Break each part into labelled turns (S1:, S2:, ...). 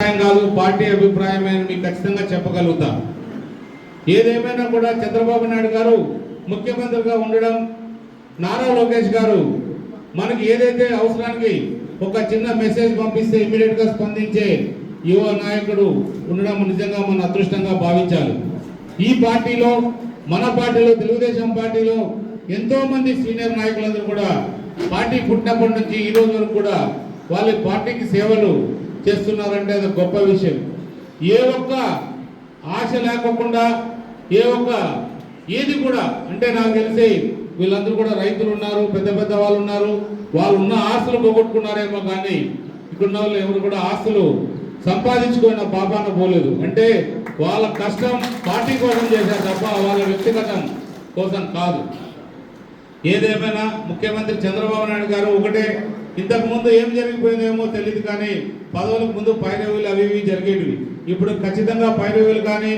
S1: అభిప్రాయం కాదు పార్టీ అభిప్రాయం అని మీకు ఖచ్చితంగా చెప్పగలుగుతా. ఏదేమైనా కూడా చంద్రబాబు నాయుడు గారు ముఖ్యమంత్రిగా ఉండడం నారా లోకేష్ గారు మనకి ఏదైతే అవసరానికి ఒక చిన్న మెసేజ్ పంపిస్తే ఇమీడియట్గా స్పందించే యువ నాయకుడు ఉండడం నిజంగా మన అదృష్టంగా భావించాలి. ఈ పార్టీలో మన పార్టీలో తెలుగుదేశం పార్టీలో ఎంతో మంది సీనియర్ నాయకులందరూ కూడా పార్టీ పుట్టినప్పటి నుంచి ఈ రోజు వరకు కూడా వాళ్ళ పార్టీకి సేవలు చేస్తున్నారంటే అది గొప్ప విషయం. ఏ ఒక్క ఆశ లేకోకుండా ఏ ఒక్క ఏది కూడా అంటే నాకు తెలిసి వీళ్ళందరూ కూడా రైతులు ఉన్నారు పెద్ద పెద్ద వాళ్ళు ఉన్నారు వాళ్ళు ఉన్న ఆస్తులు పోగొట్టుకున్నారేమో కానీ ఇక్కడ ఉన్న వాళ్ళు ఎవరు కూడా ఆస్తులు సంపాదించుకున్న పాపాన పోలేదు. అంటే వాళ్ళ కష్టం పార్టీ కోసం చేశారు తప్ప వాళ్ళ వ్యక్తిగతం కోసం కాదు. ఏదేమైనా ముఖ్యమంత్రి చంద్రబాబు నాయుడు గారు ఒకటే ఇంతకుముందు ఏం జరిగిపోయిందేమో తెలియదు కానీ పదవులకు ముందు పైరవీలు అవి ఇవి జరిగేటివి. ఇప్పుడు ఖచ్చితంగా పైరవీలు కానీ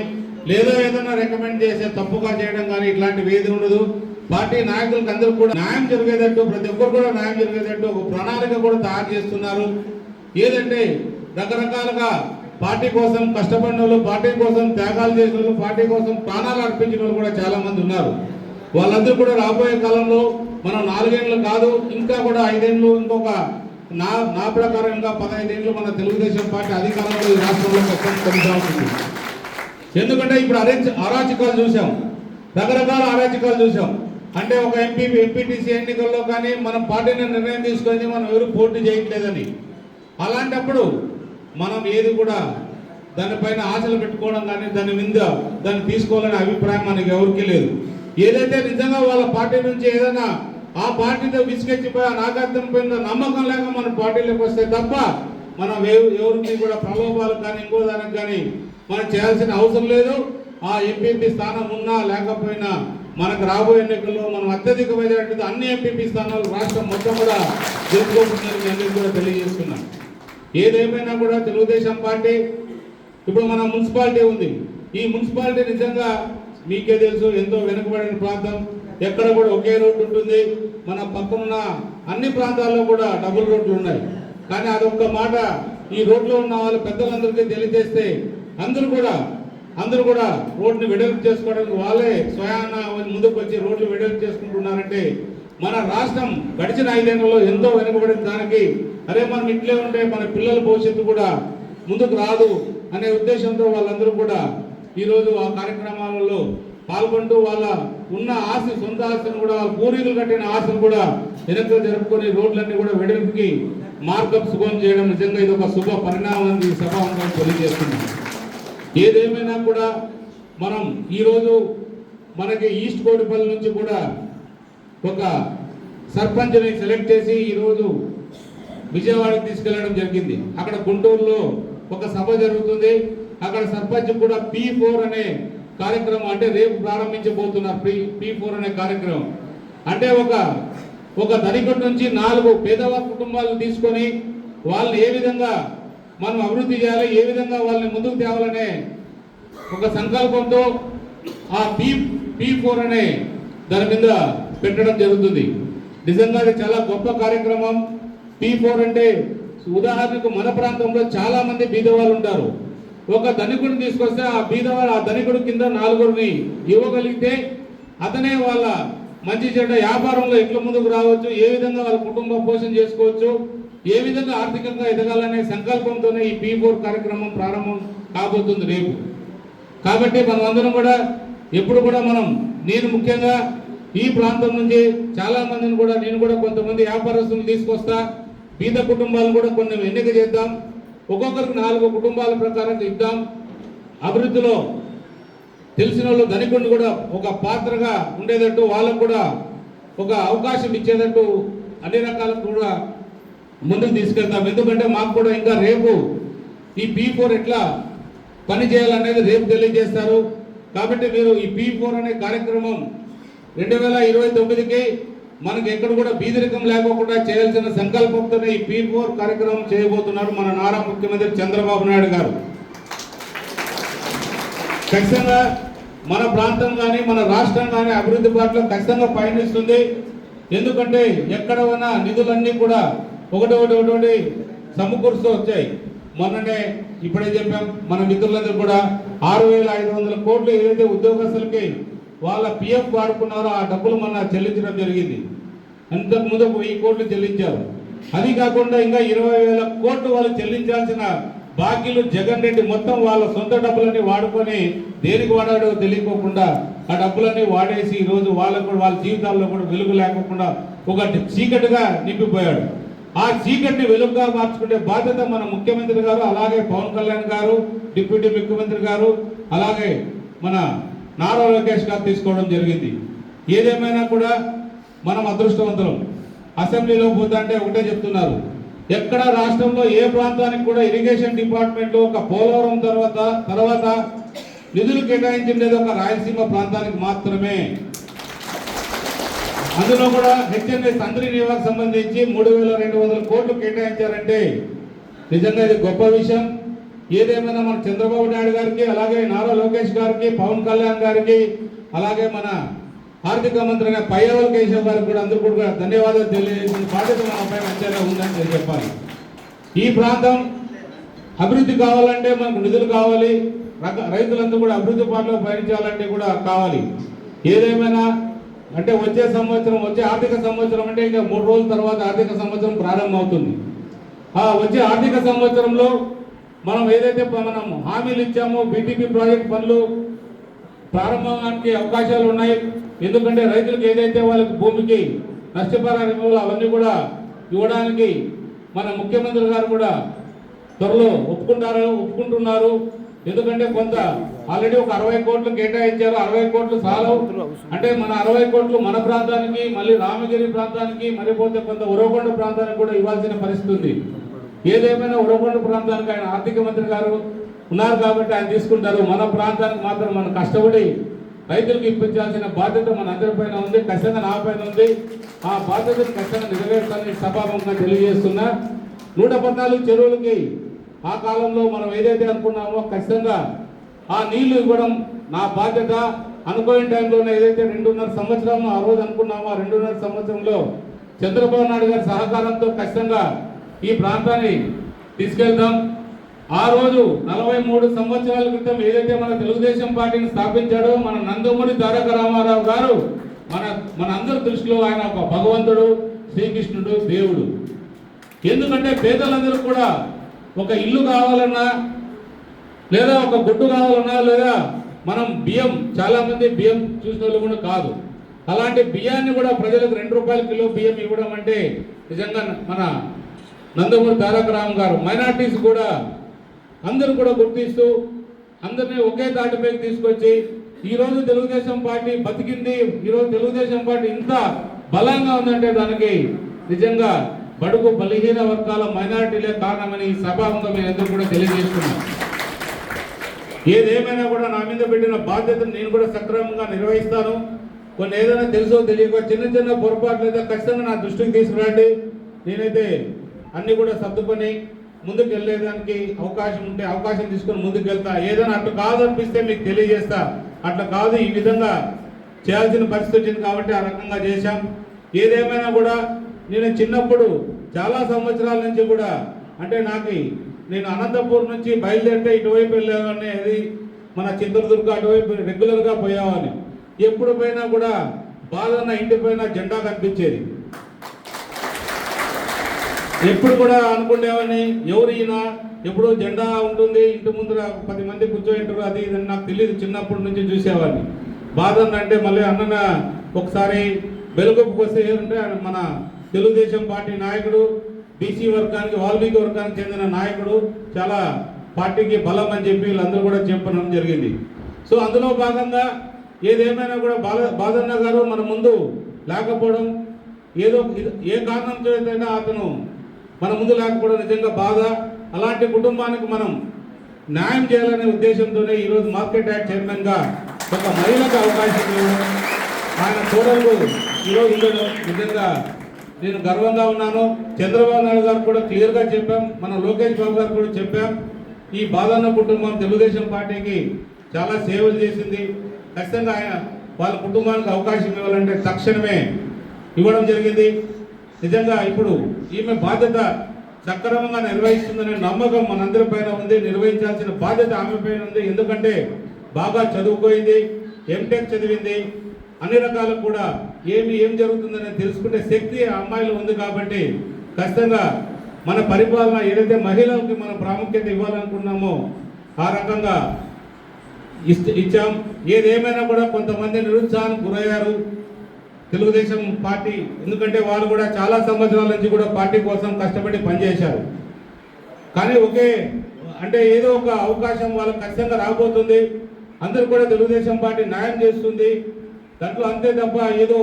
S1: లేదా ఏదైనా రికమెండ్ చేసే తప్పుగా చేయడం కానీ ఇట్లాంటివి ఏది ఉండదు. పార్టీ నాయకులకు అందరూ కూడా న్యాయం జరిగేటట్టు ప్రతి ఒక్కరు కూడా న్యాయం జరిగేటట్టు ఒక ప్రణాళిక కూడా తయారు చేస్తున్నారు. ఏదంటే రకరకాలుగా పార్టీ కోసం కష్టపడిన వాళ్ళు పార్టీ కోసం త్యాగాలు చేసిన వాళ్ళు పార్టీ కోసం ప్రాణాలు అర్పించిన వాళ్ళు కూడా చాలా మంది ఉన్నారు. వాళ్ళందరూ కూడా రాబోయే కాలంలో మనం నాలుగేళ్ళు కాదు ఇంకా కూడా ఐదేళ్ళు ఇంకొక నా నా ప్రకారం ఇంకా పదహైదేళ్ళు మన తెలుగుదేశం పార్టీ అధికారంలో ఈ రాష్ట్రంలో కొనసాగుతుంది ఎందుకంటే ఇప్పుడు అరే అరాచకాలు చూసాం. రకరకాల అరాచకాలు చూసాం. అంటే ఒక ఎంపీ ఎంపీటీసీ ఎన్నికల్లో కానీ మనం పార్టీని నిర్ణయం తీసుకొని మనం ఎవరు పోటీ చేయట్లేదని. అలాంటప్పుడు మనం ఏది కూడా దానిపైన ఆశలు పెట్టుకోవడం కానీ దాని మీద దాన్ని తీసుకోవాలనే అభిప్రాయం మనకి ఎవరికీ లేదు. ఏదైతే నిజంగా వాళ్ళ పార్టీ నుంచి ఏదైనా ఆ పార్టీతో విసిగెచ్చిపోయి ఆ నాయకత్వం పైన నమ్మకం లేక మన పార్టీలోకి వస్తే తప్ప మనం ఎవరికి కూడా ప్రలోభాలు కానీ ఇంకో దానికి కానీ మనం చేయాల్సిన అవసరం లేదు. ఆ ఎంపీపీ స్థానం ఉన్నా లేకపోయినా మనకు రాబోయే ఎన్నికల్లో మనం అత్యధికమైనటువంటి అన్ని ఎంపీపీ స్థానాలు రాష్ట్రం మొత్తం కూడా గెలుచుకోబోతుందని అందరికీ కూడా తెలియజేస్తున్నాం ఏదేమైనా కూడా తెలుగుదేశం పార్టీ ఇప్పుడు మన మున్సిపాలిటీ ఉంది. ఈ మున్సిపాలిటీ నిజంగా మీకే తెలుసు ఎంతో వెనుకబడిన ప్రాంతం. ఎక్కడ కూడా ఒకే రోడ్డు ఉంటుంది. మన పక్కనున్న అన్ని ప్రాంతాల్లో కూడా డబుల్ రోడ్లు ఉన్నాయి. కానీ అదొక్క మాట ఈ రోడ్లో ఉన్న వాళ్ళ పెద్దలందరికీ తెలియజేస్తే అందరూ కూడా అందరూ కూడా రోడ్ని వెడల్పు చేసుకోవడానికి వాళ్ళే స్వయాన ముందుకు వచ్చి రోడ్లు వెడల్పు చేసుకుంటున్నారంటే మన రాష్ట్రం గడిచిన ఐదేళ్ళలో ఎంతో వెనుకబడిన దానికి అరే మనం ఇట్లే ఉంటే మన పిల్లల భవిష్యత్తు కూడా ముందుకు రాదు అనే ఉద్దేశంతో వాళ్ళందరూ కూడా ఈరోజు ఆ కార్యక్రమాలలో పాల్గొంటూ వాళ్ళ ఉన్న ఆస్తి సొంత ఆశను కూడా వాళ్ళ పూర్వీకులు కట్టిన ఆశను కూడా వెనక్కి జరుపుకొని రోడ్లన్నీ కూడా వెడల్పుకి మార్గం శుభం చేయడం నిజంగా ఇది ఒక శుభ పరిణామం అని ఈ తెలియజేస్తున్నాం ఏదేమైనా కూడా మనం ఈరోజు మనకి ఈస్ట్ కోటిపల్లి నుంచి కూడా ఒక సర్పంచ్ని సెలెక్ట్ చేసి ఈరోజు విజయవాడకి తీసుకెళ్ళడం జరిగింది. అక్కడ గుంటూరులో ఒక సభ జరుగుతుంది. అక్కడ సర్పంచ్ కూడా పి ఫోర్ అనే కార్యక్రమం అంటే రేపు ప్రారంభించబోతున్నారు పి పీ ఫోర్ అనే కార్యక్రమం. అంటే ఒక ఒక ధనికుడి నుంచి నాలుగు పేదవారి కుటుంబాలను తీసుకొని వాళ్ళని ఏ విధంగా మనం అభివృద్ధి చేయాలి ఏ విధంగా వాళ్ళని ముందుకు తేవాలనే ఒక సంకల్పంతో ఆ పి పీ ఫోర్ అనే దాని మీద పెట్టడం జరుగుతుంది. నిజంగా అది చాలా గొప్ప కార్యక్రమం. పీ ఫోర్ అంటే ఉదాహరణకు మన ప్రాంతంలో చాలా మంది బీదవాళ్ళు ఉంటారు. ఒక ధనికుడిని తీసుకొస్తే ఆ బీదవాడు ఆ ధనికుడు కింద నాలుగురిని ఇవ్వగలిగితే అతనే వాళ్ళ మంచి చెడ్డ వ్యాపారంలో ఎట్ల ముందుకు రావచ్చు ఏ విధంగా వాళ్ళ కుటుంబ పోషణ చేసుకోవచ్చు ఏ విధంగా ఆర్థికంగా ఎదగాలనే సంకల్పంతోనే ఈ పీ ఫోర్ కార్యక్రమం ప్రారంభం కాబోతుంది రేపు. కాబట్టి మనమందరం కూడా ఎప్పుడు కూడా మనం నేను ముఖ్యంగా ఈ ప్రాంతం నుంచి చాలా మందిని కూడా నేను కూడా కొంతమంది వ్యాపారస్తులను తీసుకొస్తా బీద కుటుంబాలను కూడా కొన్ని ఎన్నిక చేద్దాం. ఒక్కొక్కరికి నాలుగు కుటుంబాల ప్రకారం ఇద్దాం అభివృద్ధిలో తెలిసిన వాళ్ళు ధనికుడిని కూడా ఒక పాత్రగా ఉండేటట్టు వాళ్ళకు కూడా ఒక అవకాశం ఇచ్చేటట్టు అన్ని రకాలకు కూడా ముందుకు తీసుకెళ్తాం. ఎందుకంటే మాకు కూడా ఇంకా రేపు ఈ పీ ఫోర్ ఎట్లా పనిచేయాలనేది రేపు తెలియజేస్తారు. కాబట్టి మీరు ఈ పీ ఫోర్ అనే కార్యక్రమం రెండు వేల ఇరవై తొమ్మిదికి మనకి ఎక్కడ కూడా బీదరికం లేకోకుండా చేయాల్సిన సంకల్పంతోనే ఈ పీ ఫోర్ కార్యక్రమం చేయబోతున్నారు మన నారా ముఖ్యమంత్రి చంద్రబాబు నాయుడు గారు. ఖచ్చితంగా మన ప్రాంతం కానీ మన రాష్ట్రం కానీ అభివృద్ధి బాటలో ఖచ్చితంగా పయనిస్తుంది. ఎందుకంటే ఎక్కడ ఉన్న నిధులన్నీ కూడా ఒకటి ఒకటి ఒకటి ఒకటి సమకూరుస్తూ వచ్చాయి. మొన్ననే ఇప్పుడే చెప్పాం మన మిత్రులందరూ కూడా ఆరు వేల ఐదు వందల కోట్లు ఏదైతే ఉద్యోగస్తులకి వాళ్ళ పిఎఫ్ వాడుకున్నారో ఆ డబ్బులు మొన్న చెల్లించడం జరిగింది. అంతకుముందు ఒక వెయ్యి కోట్లు చెల్లించారు. అది కాకుండా ఇంకా ఇరవై వేల కోట్లు వాళ్ళు చెల్లించాల్సిన బాకీలు జగన్ రెడ్డి మొత్తం వాళ్ళ సొంత డబ్బులన్నీ వాడుకొని దేనికి వాడాడో తెలియకోకుండా ఆ డబ్బులన్నీ వాడేసి ఈరోజు రోజు వాళ్ళకు కూడా వాళ్ళ జీవితాల్లో కూడా వెలుగు లేకుండా ఒక చీకటిగా నింపిపోయాడు ఆ చీకటిని వెలుగుగా మార్చుకునే బాధ్యత మన ముఖ్యమంత్రి గారు అలాగే పవన్ కళ్యాణ్ గారు డిప్యూటీ ముఖ్యమంత్రి గారు అలాగే మన నారా లోకేష్ గారు తీసుకోవడం జరిగింది. ఏదేమైనా కూడా మనం అదృష్టవంతులం. అసెంబ్లీలో పోతుంటే ఒకటే చెప్తున్నారు. ఎక్కడ రాష్ట్రంలో ఏ ప్రాంతానికి కూడా ఇరిగేషన్ డిపార్ట్మెంట్ ఒక పోలవరం తర్వాత తర్వాత నిధులు కేటాయించిండేది ఒక రాయలసీమ ప్రాంతానికి మాత్రమే. అందులో కూడా హెచ్ఎన్ఎస్ సంద్రి నివాసం సంబంధించి మూడు వేల రెండు వందల కోట్లు కేటాయించారంటే నిజంగా ఇది గొప్ప విషయం. ఏదేమైనా మన చంద్రబాబు నాయుడు గారికి అలాగే నారా లోకేష్ గారికి పవన్ కళ్యాణ్ గారికి అలాగే మన ఆర్థిక మంత్రిగా పయ్యవల్ కేశవ్ గారికి కూడా అందరూ కూడా ధన్యవాదాలు తెలియజేసిన బాధ్యత మనపై మంచిగా ఉందని నేను చెప్పాలి. ఈ ప్రాంతం అభివృద్ధి కావాలంటే మనకు నిధులు కావాలి. రక- రైతులందరూ కూడా అభివృద్ధి పాటలో పయనించాలంటే కూడా కావాలి. ఏదేమైనా అంటే వచ్చే సంవత్సరం వచ్చే ఆర్థిక సంవత్సరం అంటే ఇంకా మూడు రోజుల తర్వాత ఆర్థిక సంవత్సరం ప్రారంభమవుతుంది. ఆ వచ్చే ఆర్థిక సంవత్సరంలో మనం ఏదైతే మనం హామీలు ఇచ్చామో బీటీపీ ప్రాజెక్ట్ పనులు ప్రారంభానికి అవకాశాలు ఉన్నాయి. ఎందుకంటే రైతులకు ఏదైతే వాళ్ళకి భూమికి నష్టపరిహారం ఇవ్వాలో అవన్నీ కూడా ఇవ్వడానికి మన ముఖ్యమంత్రి గారు కూడా త్వరలో ఒప్పుకుంటారు ఒప్పుకుంటున్నారు. ఎందుకంటే కొంత ఆల్రెడీ ఒక అరవై కోట్లు కేటాయించారు. అరవై కోట్లు సాలవు అంటే మన అరవై కోట్లు మన ప్రాంతానికి మళ్ళీ రామగిరి ప్రాంతానికి మరిపోతే కొంత ఉరవకొండ ప్రాంతానికి కూడా ఇవ్వాల్సిన పరిస్థితి ఉంది. ఏదేమైనా ఉరవకొండ ప్రాంతానికి ఆయన ఆర్థిక మంత్రి గారు ఉన్నారు కాబట్టి ఆయన తీసుకుంటారు. మన ప్రాంతానికి మాత్రం మనం కష్టపడి రైతులకు ఇప్పించాల్సిన బాధ్యత మన అందరిపైన ఉంది ఖచ్చితంగా నా పైన ఉంది. ఆ బాధ్యతను ఖచ్చితంగా నెరవేర్చాలని సభాముఖంగా తెలియజేస్తున్నా. నూట పద్నాలుగు చెరువులకి ఆ కాలంలో మనం ఏదైతే అనుకున్నామో ఖచ్చితంగా ఆ నీళ్ళు ఇవ్వడం నా బాధ్యత. అనుకోని టైంలోనే ఏదైతే రెండున్నర సంవత్సరం ఆ రోజు అనుకున్నామో ఆ రెండున్నర సంవత్సరంలో చంద్రబాబు నాయుడు గారి సహకారంతో ఖచ్చితంగా ఈ ప్రాంతాన్ని తీసుకెళ్దాం. ఆ రోజు నలభై మూడు సంవత్సరాల క్రితం ఏదైతే మన తెలుగుదేశం పార్టీని స్థాపించాడో మన నందమూరి తారక రామారావు గారు మన మన అందరి దృష్టిలో ఆయన ఒక భగవంతుడు శ్రీకృష్ణుడు దేవుడు. ఎందుకంటే పేదలందరూ కూడా ఒక ఇల్లు కావాలన్నా లేదా ఒక గుడ్డు కావాలన్నా లేదా మనం బియ్యం చాలామంది బియ్యం చూసిన వాళ్ళు కూడా కాదు. అలాంటి బియ్యాన్ని కూడా ప్రజలకు రెండు రూపాయల కిలో బియ్యం ఇవ్వడం అంటే నిజంగా మన నందమూరి తారక రామ్ గారు. మైనార్టీస్ కూడా అందరూ కూడా గుర్తిస్తూ అందరినీ ఒకే తాటిపైకి తీసుకొచ్చి ఈరోజు తెలుగుదేశం పార్టీ బతికింది. ఈ రోజు తెలుగుదేశం పార్టీ ఇంత బలంగా ఉందంటే దానికి నిజంగా బడుగు బలహీన వర్గాల మైనారిటీలే కారణమని ఈ సభాముఖంగా మేము కూడా తెలియజేస్తున్నాం ఏదేమైనా కూడా నా మీద పెట్టిన బాధ్యతను నేను కూడా సక్రమంగా నిర్వహిస్తాను. కొన్ని ఏదైనా తెలుసో తెలియక చిన్న చిన్న పొరపాట్లు అయితే ఖచ్చితంగా నా దృష్టికి తీసుకురండి. నేనైతే అన్ని కూడా సర్దుకొని ముందుకు వెళ్ళేదానికి అవకాశం ఉంటే అవకాశం తీసుకొని ముందుకు వెళ్తా ఏదైనా అట్లా కాదు అనిపిస్తే మీకు తెలియజేస్తా. అట్లా కాదు ఈ విధంగా చేయాల్సిన పరిస్థితి వచ్చింది కాబట్టి ఆ రకంగా చేశాం. ఏదేమైనా కూడా నేను చిన్నప్పుడు చాలా సంవత్సరాల నుంచి కూడా అంటే నాకు నేను అనంతపూర్ నుంచి బయలుదేరితే ఇటువైపు వెళ్ళేవాడిని అది మన చిత్రదుర్గ అటువైపు రెగ్యులర్గా పోయేవాడిని. ఎప్పుడు పోయినా కూడా బాధన్న ఇంటి పైన జెండా కనిపించేది. ఎప్పుడు కూడా అనుకునేవాడిని. ఎవరు ఈయన? జెండా ఉంటుంది. ఇంటి ముందర పది మంది కూర్చోయింటారు అది ఇది నాకు తెలియదు చిన్నప్పటి నుంచి చూసేవాడిని. బాధ అంటే మళ్ళీ అన్న ఒకసారి వెలుగుకు వస్తే ఏంటంటే ఆయన మన తెలుగుదేశం పార్టీ నాయకుడు బీసీ వర్గానికి వాల్మీకి వర్గానికి చెందిన నాయకుడు చాలా పార్టీకి బలం అని చెప్పి వీళ్ళందరూ కూడా చెప్పడం జరిగింది. సో అందులో భాగంగా ఏదేమైనా కూడా బాల బాదన్న గారు మన ముందు లేకపోవడం ఏదో ఇది- ఏ కారణం చేతైనా అతను మన ముందు లేకపోవడం నిజంగా బాధ. అలాంటి కుటుంబానికి మనం న్యాయం చేయాలనే ఉద్దేశంతోనే ఈరోజు మార్కెట్ యాక్ట్ చైర్మన్గా ఒక మహిళకు అవకాశం ఆయన చూడలు ఈరోజు ఉండడం నిజంగా నేను గర్వంగా ఉన్నాను. చంద్రబాబు నాయుడు గారు కూడా క్లియర్గా చెప్పాం. మన లోకేష్ బాబు గారు కూడా చెప్పాం. ఈ బాధన్న కుటుంబం తెలుగుదేశం పార్టీకి చాలా సేవలు చేసింది. ఖచ్చితంగా ఆయన వాళ్ళ కుటుంబానికి అవకాశం ఇవ్వాలంటే తక్షణమే ఇవ్వడం జరిగింది. నిజంగా ఇప్పుడు ఈమె బాధ్యత సక్రమంగా నిర్వహిస్తుందనే నమ్మకం మనందరి పైన ఉంది. నిర్వహించాల్సిన బాధ్యత ఆమె పైన ఉంది. ఎందుకంటే బాగా చదువుకోయింది ఎంటెక్ చదివింది. అన్ని రకాలు కూడా ఏమి ఏం జరుగుతుందని తెలుసుకునే శక్తి ఆ అమ్మాయిలో ఉంది కాబట్టి ఖచ్చితంగా మన పరిపాలన ఏదైతే మహిళలకి మనం ప్రాముఖ్యత ఇవ్వాలనుకున్నామో ఆ రకంగా ఇచ్చాం. ఏదేమైనా కూడా కొంతమంది నిరుత్సాహానికి గురయ్యారు. తెలుగుదేశం పార్టీ ఎందుకంటే వాళ్ళు కూడా చాలా సంవత్సరాల నుంచి కూడా పార్టీ కోసం కష్టపడి పనిచేశారు. కానీ ఒకే అంటే ఏదో ఒక అవకాశం వాళ్ళకి ఖచ్చితంగా రాబోతుంది. అందరూ కూడా తెలుగుదేశం పార్టీ న్యాయం చేస్తుంది. దాంట్లో అంతే తప్ప ఏదో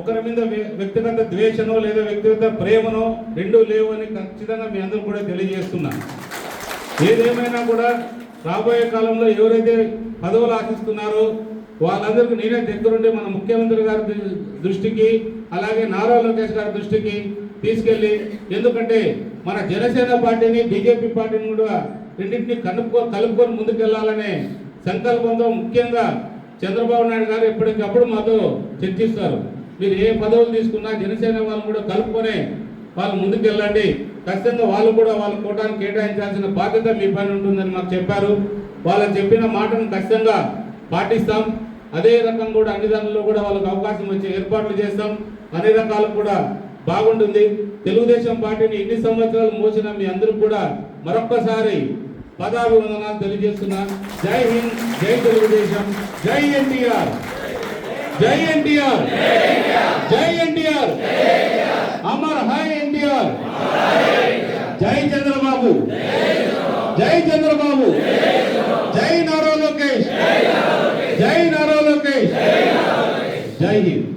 S1: ఒకరి మీద వ్యక్తిగత ద్వేషనో లేదా వ్యక్తిగత ప్రేమనో రెండూ లేవు అని ఖచ్చితంగా మీ అందరూ కూడా తెలియజేస్తున్నా. ఏదేమైనా కూడా రాబోయే కాలంలో ఎవరైతే పదవులు ఆశిస్తున్నారో వాళ్ళందరికీ నేనే దగ్గరుండి మన ముఖ్యమంత్రి గారి దృష్టికి అలాగే నారా లోకేష్ గారి దృష్టికి తీసుకెళ్ళి ఎందుకంటే మన జనసేన పార్టీని బీజేపీ పార్టీని కూడా రెండింటిని కలుపుకో కలుపుకొని ముందుకెళ్ళాలనే సంకల్పంతో ముఖ్యంగా చంద్రబాబు నాయుడు గారు ఎప్పటికప్పుడు మాతో చర్చిస్తారు. మీరు ఏ పదవులు తీసుకున్నా జనసేన వాళ్ళు కూడా కలుపుకొని వాళ్ళు ముందుకెళ్ళండి. ఖచ్చితంగా వాళ్ళు కూడా వాళ్ళ కోటాన్ని కేటాయించాల్సిన బాధ్యత మీ పైన ఉంటుందని మాకు చెప్పారు. వాళ్ళు చెప్పిన మాటను ఖచ్చితంగా పాటిస్తాం. అదే రకం కూడా అన్ని దానిలో కూడా వాళ్ళకి అవకాశం వచ్చే ఏర్పాట్లు చేస్తాం. అన్ని రకాలు కూడా బాగుంటుంది. తెలుగుదేశం పార్టీని ఎన్ని సంవత్సరాలు మోసిన మీ అందరూ కూడా మరొక్కసారి పదాభివందనాలు తెలియజేస్తున్నా. జై హింద్ జై తెలుగుదేశం జై ఎన్టీఆర్. జై ఎన్టీఆర్. జై ఎన్టీఆర్. అమర్ హై ఎన్టీఆర్. జై చంద్రబాబు. జై చంద్రబాబు. Thank you.